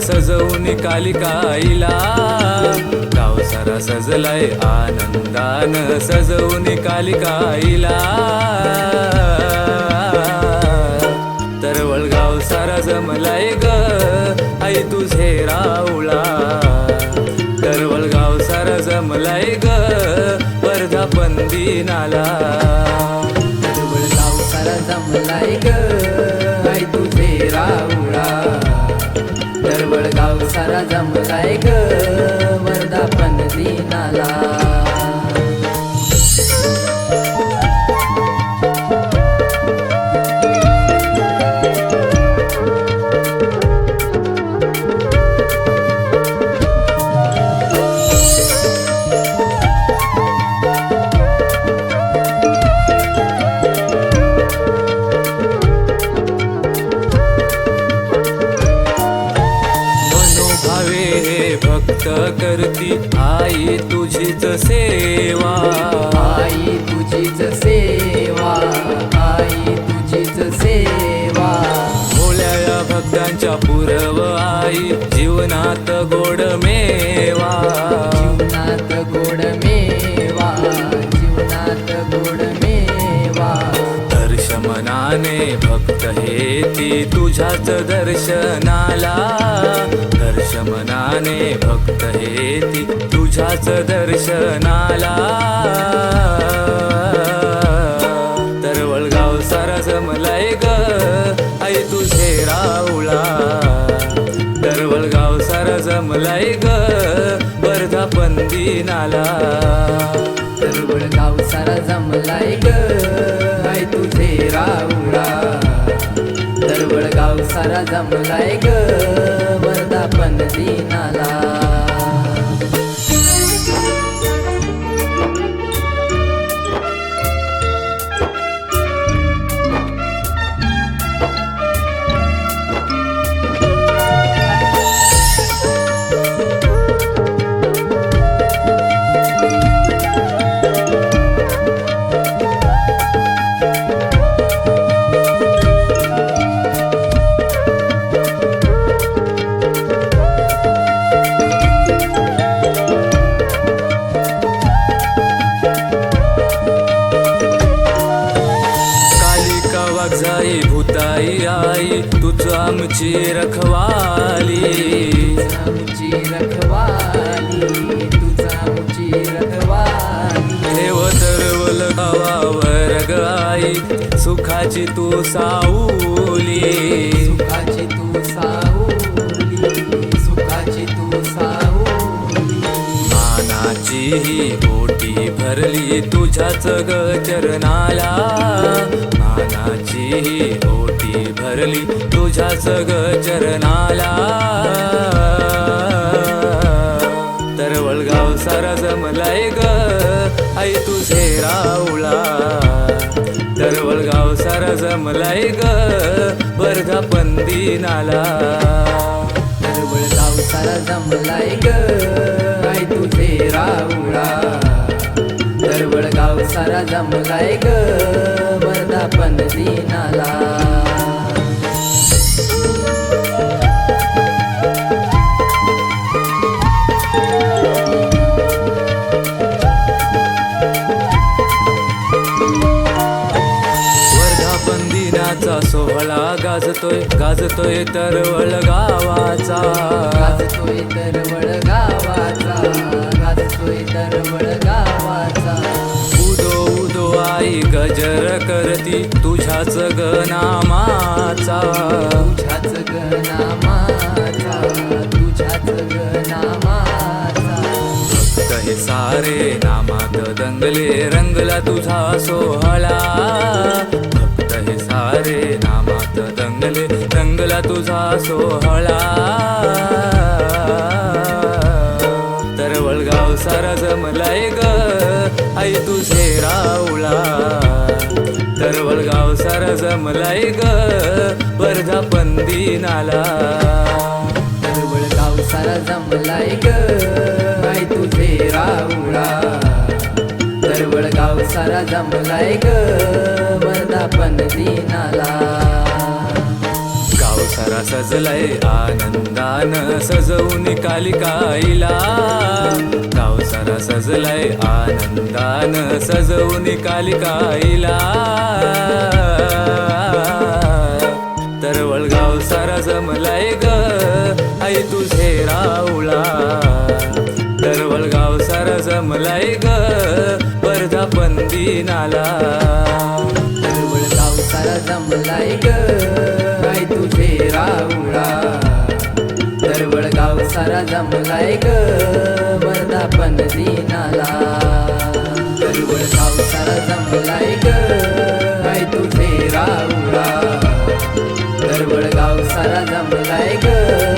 सजवून कालिकाईला. गाव सारा सजलाय आनंदान सजवून कालिकाईला. तरवळ गाव सारा जमलाय ग आई तुझे राऊळा तरवळ गाव सारा जमलाय ग वर्धापन दिनाला तरवळ गाव सारा जमलाय ग. राऊळा दरवळ गाव सारा जमलाय ग. करती. आई तुझीच सेवा. आई तुझीच सेवा. आई तुझीच सेवा. भोळ्या भक्तांच्या पुरव आई जीवनात गोड मेवा. दर्शमनाने भक्त हे ती तुझ्याच दर्शनाला. दर्शमनाने भक्त हे ती तुझ्याच दर्शनाला. तरवळगाव सारा जमलाय ग आई तुझे राऊळा तरवळगाव सारा जमलाय ग वर्धापन दिनाला. तरवळ गाव सारा जमलाय गाय तुझे राऊळा दरवळ गाव सारा जमलाय ग. वर्धापन दिनाला. आमची रखवाली. आमची रखवाली तुझा आमची रखवाली. ठेव तरवल गावावर ग आई सुखाची तू साऊली. सुखाची तू साऊली सुखाची तू साऊली. मानाची ही ओटी भरली तुझ्याच ग चरणाला. मानाची ओटी भरली तुझ्या सग चरणाला. तरवळगाव सारा जमलाय ग आई तुझे रावळा तर वळगाव सारा जमलाय ग बरधा पंदी नाला तर वळगाव सारा जमलाय ग आई तुझे राऊळा तर वळगाव सारा जमलाय ग वर्धापन दिनाला. वर्धापन दिनाचा सोहळा गाजतोय गाजतोय तरवळ गावाचा गाजतोय तरवळ गावाचा गाजतोय तरवळ गजर करती तुझ्याच तुझ्याच गनामाचा तुझ्याच गनामाचा. भक्त हे सारे नामात दंगले रंगला तुझा सोहळा. भक्त हे सारे नामात दंगले रंगला तुझा सोहळा. तुझे राऊळा तरवळगाव सारा जमलाय ग वर्धापन दिनाला तरवळ गाव सारा जमलाय ग आई तुझे रावळा तरवळ गाव सारा जमलाय ग वर्धा पंदी नाला सारा सजलाय आनंदान सजवून कालिकाईला. पावसाला सजलाय आनंदान. सजवून कालिकाईला. तर वळगाव सारा जमलाय ग. आई तुझे राऊळा तर वळगाव सारा जमलाय ग. वर्धापन नाला तरवळ वळगाव सारा जमलाय ग. आई तुझे राऊळा तर वळगाव सारा जमलाय ग. वर्धापन दिनाला. तरवळ गाव जमलाय गाय तुझे राऊळा दरवळ गाव सारा जमलाय ग.